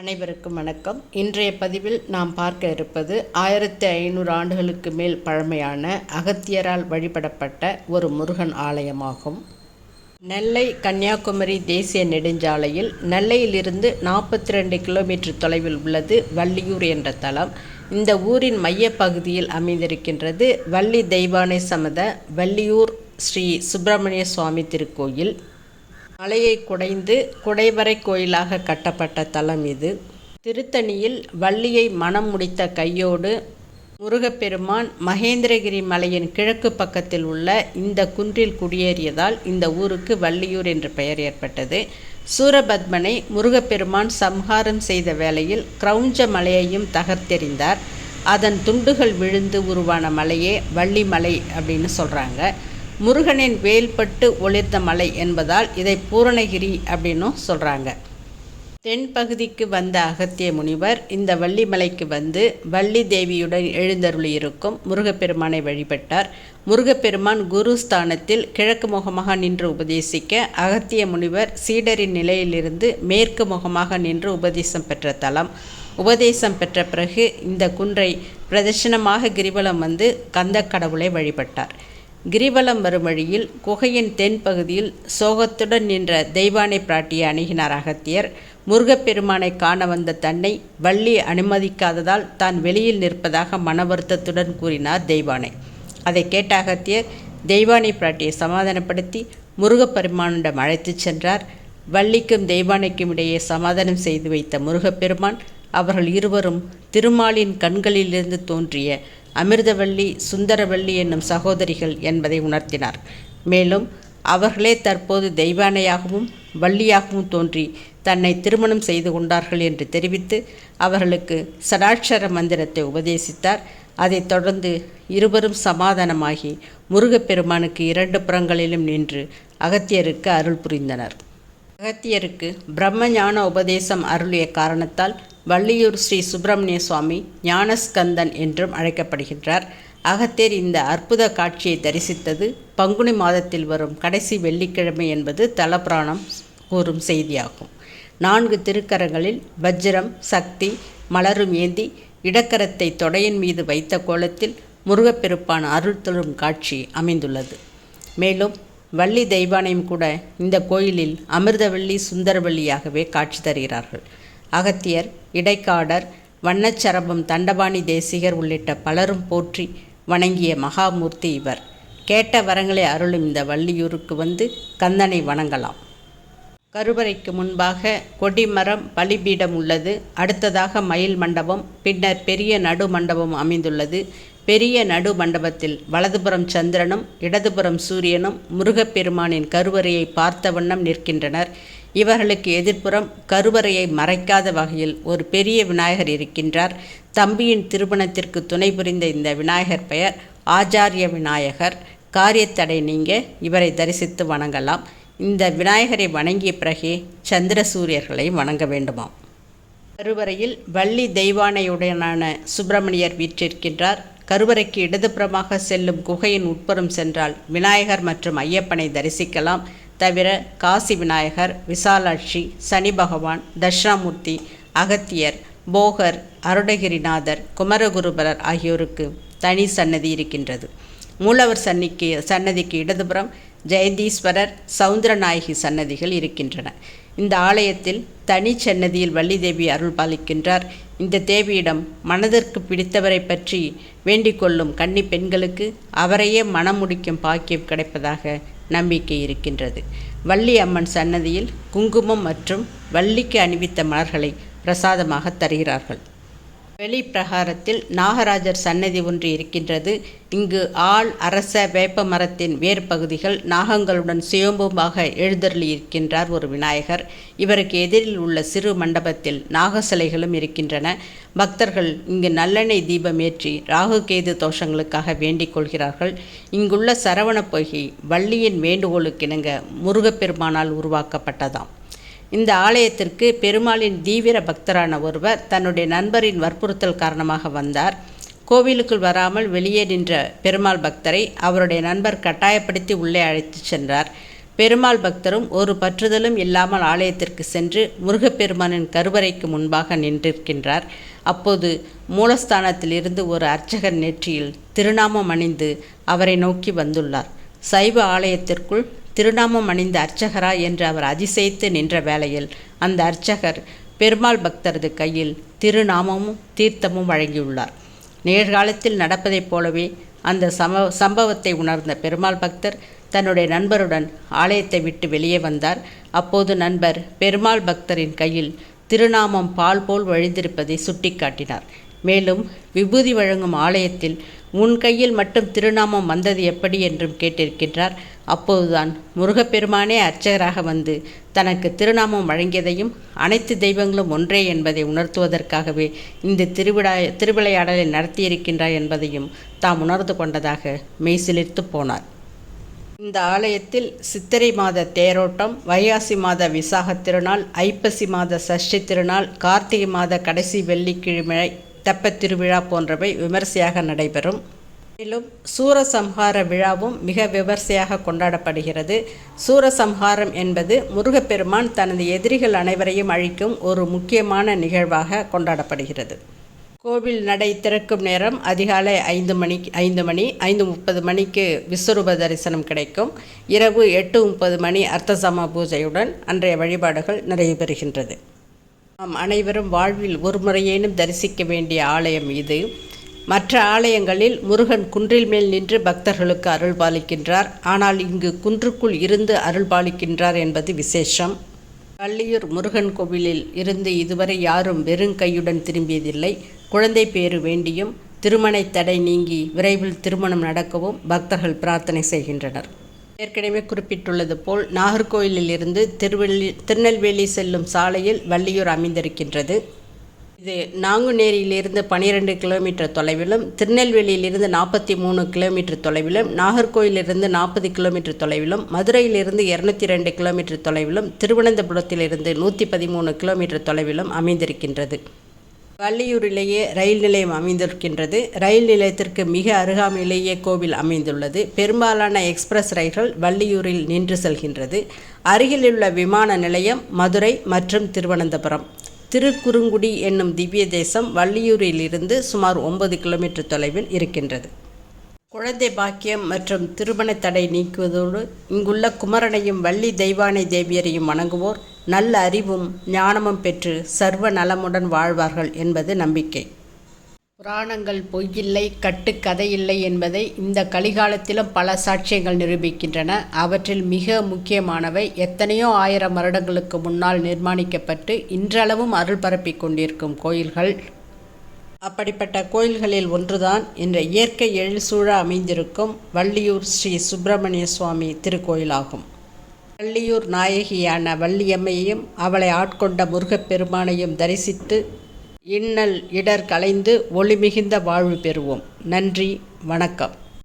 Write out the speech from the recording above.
அனைவருக்கும் வணக்கம். இன்றைய பதிவில் நாம் பார்க்க இருப்பது ஆயிரத்தி ஐநூறு ஆண்டுகளுக்கு மேல் பழமையான அகத்தியரால் வழிபடப்பட்ட ஒரு முருகன் ஆலயமாகும். நெல்லை கன்னியாகுமரி தேசிய நெடுஞ்சாலையில் நெல்லையிலிருந்து நாற்பத்தி ரெண்டு கிலோமீட்டர் தொலைவில் உள்ளது வள்ளியூர் என்ற தலம். இந்த ஊரின் மையப்பகுதியில் அமைந்திருக்கின்றது வள்ளி தெய்வானை சமத வள்ளியூர் ஸ்ரீ சுப்பிரமணிய சுவாமி திருக்கோயில். மலையை குடைந்து குடைவரை கோயிலாக கட்டப்பட்ட தலம் இது. திருத்தணியில் வள்ளியை மனம் முடித்த கையோடு முருகப்பெருமான் மகேந்திரகிரி மலையின் கிழக்கு பக்கத்தில் உள்ள இந்த குன்றில் குடியேறியதால் இந்த ஊருக்கு வள்ளியூர் என்று பெயர் ஏற்பட்டது. சூரபத்மனை முருகப்பெருமான் சம்ஹாரம் செய்த வேளையில் கிரௌஞ்ச மலையையும் தகர்த்தெறிந்தார். அதன் துண்டுகள் விழுந்து உருவான மலையே வள்ளிமலை அப்படின்னு சொல்கிறாங்க முருகனின் வேல்பட்டு ஒளிர்ந்த மலை என்பதால் இதை பூரணகிரி அப்படின்னும் சொல்கிறாங்க தென்பகுதிக்கு வந்த அகத்திய முனிவர் இந்த வள்ளிமலைக்கு வந்து வள்ளி தேவியுடன் எழுந்தருளியிருக்கும் முருகப்பெருமானை வழிபட்டார். முருகப்பெருமான் குரு ஸ்தானத்தில் கிழக்கு முகமாக நின்று உபதேசிக்க அகத்திய முனிவர் சீடரின் நிலையிலிருந்து மேற்கு முகமாக நின்று உபதேசம் பெற்ற தலம். உபதேசம் பெற்ற பிறகு இந்த குன்றை பிரதர்ஷனமாக கிரிவலம் வந்து கந்த கடவுளை வழிபட்டார். கிரிவலம் வரும் வழியில் குகையின் தென்பகுதியில் சோகத்துடன் நின்ற தெய்வானை பிராட்டியை அணுகினார் அகத்தியர். முருகப்பெருமானை காண வந்த தன்னை வள்ளி அனுமதிக்காததால் தான் வெளியில் நிற்பதாக மன வருத்தத்துடன் கூறினார் தெய்வானை. அதை கேட்ட அகத்தியர் தெய்வானை பிராட்டியை சமாதானப்படுத்தி முருகப்பெருமானிடம் அழைத்துச் சென்றார். வள்ளிக்கும் தெய்வானைக்கும் இடையே சமாதானம் செய்து வைத்த முருகப்பெருமான் அவர்கள் இருவரும் திருமாலின் கண்களிலிருந்து தோன்றிய அமிர்தவள்ளி சுந்தரவள்ளி என்னும் சகோதரிகள் என்பதை உணர்த்தினார். மேலும் அவர்களே தற்போது தெய்வானையாகவும் வள்ளியாகவும் தோன்றி தன்னை திருமணம் செய்து கொண்டார்கள் என்று தெரிவித்து அவர்களுக்கு சடாட்சர மந்திரத்தை உபதேசித்தார். அதைத் தொடர்ந்து இருவரும் சமாதானமாகி முருகப்பெருமானுக்கு இரண்டு புறங்களிலும் நின்று அகத்தியருக்கு அருள் புரிந்தனர். அகத்தியருக்கு பிரம்ம ஞான உபதேசம் அருளிய காரணத்தால் வள்ளியூர் ஸ்ரீ சுப்பிரமணிய சுவாமி ஞானஸ்கந்தன் என்றும் அழைக்கப்படுகின்றார். அகத்தியர் இந்த அற்புத காட்சியை தரிசித்தது பங்குனி மாதத்தில் வரும் கடைசி வெள்ளிக்கிழமை என்பது தலபிராணம் கூறும் செய்தியாகும். நான்கு திருக்கரங்களில் வஜ்ரம் சக்தி மலரும் ஏந்தி இடக்கரத்தை தொடையின் மீது வைத்த கோலத்தில் முருகப்பெருப்பான் அருள் தொழும் காட்சி அமைந்துள்ளது. மேலும் வள்ளி தெய்வானையும் கூட இந்த கோயிலில் அமிர்தவள்ளி சுந்தரவள்ளியாகவே காட்சி தருகிறார்கள். அகத்தியர் இடைக்காடர் வண்ணச்சரபம் தண்டபாணி தேசிகர் உள்ளிட்ட பலரும் போற்றி வணங்கிய மகாமூர்த்தி இவர். கேட்ட வரங்களை அருளும் இந்த வள்ளியூருக்கு வந்து கந்தனை வணங்கலாம். கருவறைக்கு முன்பாக கொடிமரம் பலிபீடம் உள்ளது. அடுத்ததாக மயில் மண்டபம் பின்னர் பெரிய நடு மண்டபம் அமைந்துள்ளது. பெரிய நடு மண்டபத்தில் வலதுபுறம் சந்திரனும் இடதுபுறம் சூரியனும் முருகப்பெருமானின் கருவறையை பார்த்த வண்ணம் நிற்கின்றனர். இவர்களுக்கு எதிர்ப்புறம் கருவறையை மறைக்காத வகையில் ஒரு பெரிய விநாயகர் இருக்கின்றார். தம்பியின் திருமணத்திற்கு துணை புரிந்த இந்த விநாயகர் பெயர் ஆச்சாரிய விநாயகர். காரியத்தடை நீங்க இவரை தரிசித்து வணங்கலாம். இந்த விநாயகரை வணங்கிய பிறகே சந்திர சூரியர்களை வணங்க வேண்டுமாம். கருவறையில் வள்ளி தெய்வானையுடனான சுப்பிரமணியர் வீற்றிருக்கின்றார். கருவறைக்கு இடதுபுறமாக செல்லும் குகையின் உட்புறம் சென்றால் விநாயகர் மற்றும் ஐயப்பனை தரிசிக்கலாம். தவிர காசி விநாயகர் விசாலாட்சி சனி பகவான் தட்சிணாமூர்த்தி அகத்தியர் போகர் அருடகிரிநாதர் குமரகுருபரர் ஆகியோருக்கு தனி சன்னதி இருக்கின்றது. மூலவர் சன்னிக்கு சன்னதிக்கு இடதுபுறம் ஜெயந்தீஸ்வரர் சவுந்தரநாயகி சன்னதிகள் இருக்கின்றன. இந்த ஆலயத்தில் தனி சன்னதியில் வள்ளி தேவி அருள் பாலிக்கின்றார். இந்த தேவியிடம் மனதிற்கு பிடித்தவரை பற்றி வேண்டிக் கொள்ளும் கன்னி பெண்களுக்கு அவரையே மனம் முடிக்கும் பாக்கியம் கிடைப்பதாக நம்பிக்கை இருக்கின்றது. வள்ளி அம்மன் சன்னதியில் குங்குமம் மற்றும் வள்ளிக்கு அணிவித்த மலர்களை பிரசாதமாக தருகிறார்கள். வெளிப்பிரகாரத்தில் நாகராஜர் சன்னதி ஒன்று இருக்கின்றது. இங்கு ஆள் அரச வேப்ப மரத்தின் வேர் பகுதிகள் நாகங்களுடன் சுயம்புமாக எழுந்தருளி இருக்கின்றார் ஒரு விநாயகர். இவருக்கு எதிரில் உள்ள சிறு மண்டபத்தில் நாக சிலைகளும் இருக்கின்றன. பக்தர்கள் இங்கு நல்லெண்ணெய் தீபம் ஏற்றி ராகுகேது தோஷங்களுக்காக வேண்டிக் கொள்கிறார்கள். இங்குள்ள சரவண பொய்கை வள்ளியின் வேண்டுகோளுக்கிணங்க முருகப்பெருமானால் உருவாக்கப்பட்டதாம். இந்த ஆலயத்திற்கு பெருமாளின் தீவிர பக்தரான ஒருவர் தன்னுடைய நண்பரின் வற்புறுத்தல் காரணமாக வந்தார். கோவிலுக்குள் வராமல் வெளியே நின்ற பெருமாள் பக்தரை அவருடைய நண்பர் கட்டாயப்படுத்தி உள்ளே அழைத்துச் சென்றார். பெருமாள் பக்தரும் ஒரு பற்றுதலும் இல்லாமல் ஆலயத்திற்கு சென்று முருகப்பெருமானின் கருவறைக்கு முன்பாக நின்றிருக்கின்றார். அப்போது மூலஸ்தானத்திலிருந்து ஒரு அர்ச்சகர் நெற்றியில் திருநாமம் அணிந்து அவரை நோக்கி வந்துள்ளார். சைவ ஆலயத்திற்குள் திருநாமம் அணிந்த அர்ச்சகரா என்று அவர் அதிசயித்து நின்ற வேளையில் அந்த அர்ச்சகர் பெருமாள் பக்தரது கையில் திருநாமமும் தீர்த்தமும் வழங்கியுள்ளார். நிகழ்காலத்தில் நடப்பதைப் போலவே அந்த சம சம்பவத்தை உணர்ந்த பெருமாள் பக்தர் தன்னுடைய நண்பருடன் ஆலயத்தை விட்டு வெளியே வந்தார். அப்போது நண்பர் பெருமாள் பக்தரின் கையில் திருநாமம் பால் போல் வழிந்திருப்பதை சுட்டிக்காட்டினார். மேலும் விபூதி வழங்கும் ஆலயத்தில் உன் கையில் மட்டும் திருநாமம் வந்தது எப்படி என்றும் கேட்டிருக்கின்றார். அப்போதுதான் முருகப்பெருமானே அர்ச்சகராக வந்து தனக்கு திருநாமம் வழங்கியதையும் அனைத்து தெய்வங்களும் ஒன்றே என்பதை உணர்த்துவதற்காகவே இந்த திருவிழா திருவிளையாடலை நடத்தியிருக்கின்றார் என்பதையும் தாம் உணர்ந்து கொண்டதாக மெய்சிலிர்த்து போனார். இந்த ஆலயத்தில் சித்திரை மாத தேரோட்டம் வைகாசி மாத விசாக திருநாள் ஐப்பசி மாத சஷ்டி திருநாள் கார்த்திகை மாத கடைசி வெள்ளிக்கிழமை தெப்பத்திருவிழா போன்றவை விமரிசையாக நடைபெறும். மேலும் சூரசம்ஹார விழாவும் மிக விமர்சையாக கொண்டாடப்படுகிறது. சூரசம்ஹாரம் என்பது முருகப்பெருமான் தனது எதிரிகள் அனைவரையும் அழிக்கும் ஒரு முக்கியமான நிகழ்வாக கொண்டாடப்படுகிறது. கோவில் நடை திறக்கும் நேரம் அதிகாலை ஐந்து மணி ஐந்து மணி ஐந்து முப்பது மணிக்கு விஸ்வரூப தரிசனம் கிடைக்கும். இரவு எட்டு முப்பது மணி அர்த்தசம பூஜையுடன் அன்றைய வழிபாடுகள் நிறைவு பெறுகின்றது. நாம் அனைவரும் வாழ்வில் ஒரு முறையேனும் தரிசிக்க வேண்டிய ஆலயம் இது. மற்ற ஆலயங்களில் முருகன் குன்றில் மேல் நின்று பக்தர்களுக்கு அருள் பாலிக்கின்றார். ஆனால் இங்கு குன்றுக்குள் இருந்து அருள் பாலிக்கின்றார் என்பது விசேஷம். பள்ளியூர் முருகன் கோவிலில் இருந்து இதுவரை யாரும் வெறும் கையுடன் திரும்பியதில்லை. குழந்தை பேறு வேண்டியும் திருமண தடை நீங்கி விரைவில் திருமணம் நடக்கவும் பக்தர்கள் பிரார்த்தனை செய்கின்றனர். ஏற்கனவே குறிப்பிட்டுள்ளது போல் நாகர்கோயிலில் இருந்து திருவள்ளி திருநெல்வேலி செல்லும் சாலையில் வள்ளியூர் அமைந்திருக்கின்றது. இது நாங்குநேரியிலிருந்து பனிரெண்டு கிலோமீட்டர் தொலைவிலும் திருநெல்வேலியிலிருந்து நாற்பத்தி மூணு கிலோமீட்டர் தொலைவிலும் நாகர்கோயிலிருந்து நாற்பது கிலோமீட்டர் தொலைவிலும் மதுரையிலிருந்து இரநூத்தி ரெண்டு கிலோமீட்டர் தொலைவிலும் திருவனந்தபுரத்திலிருந்து நூற்றி பதிமூணு கிலோமீட்டர் தொலைவிலும் அமைந்திருக்கின்றது. வள்ளியூரிலேயே ரயில் நிலையம் அமைந்திருக்கின்றது. ரயில் நிலையத்திற்கு மிக அருகாமையிலேயே கோவில் அமைந்துள்ளது. பெரும்பாலான எக்ஸ்பிரஸ் ரயில்கள் வள்ளியூரில் நின்று செல்கின்றது. அருகிலுள்ள விமான நிலையம் மதுரை மற்றும் திருவனந்தபுரம். திருக்குறுங்குடி என்னும் திவ்ய தேசம் வள்ளியூரிலிருந்து சுமார் ஒன்பது கிலோமீட்டர் தொலைவில் இருக்கின்றது. குழந்தை பாக்கியம் மற்றும் திருமண தடை நீக்குவதோடு இங்குள்ள குமரனையும் வள்ளி தெய்வானை தேவியரையும் வணங்குவோர் நல்ல அறிவும் ஞானமும் பெற்று சர்வ நலமுடன் வாழ்வார்கள் என்பது நம்பிக்கை. புராணங்கள் பொய்யில்லை கட்டுக்கதையில்லை என்பதை இந்த கலிகாலத்திலும் பல சாட்சியங்கள் நிரூபிக்கின்றன. அவற்றில் மிக முக்கியமானவை எத்தனையோ ஆயிரம் வருடங்களுக்கு முன்னால் நிர்மாணிக்கப்பட்டு இன்றளவும் அருள் பரப்பிக் கொண்டிருக்கும் கோயில்கள். அப்படிப்பட்ட கோயில்களில் ஒன்றுதான் இன்ற இயற்கை எழில்சூழ அமைந்திருக்கும் வள்ளியூர் ஸ்ரீ சுப்பிரமணிய சுவாமி திருக்கோயிலாகும். வள்ளியூர் நாயகியான வள்ளியம்மையையும் அவளை ஆட்கொண்ட முருகப்பெருமானையும் தரிசித்து இன்னல் இடர் கலைந்து ஒளி மிகுந்த வாழ்வு பெறுவோம். நன்றி வணக்கம்.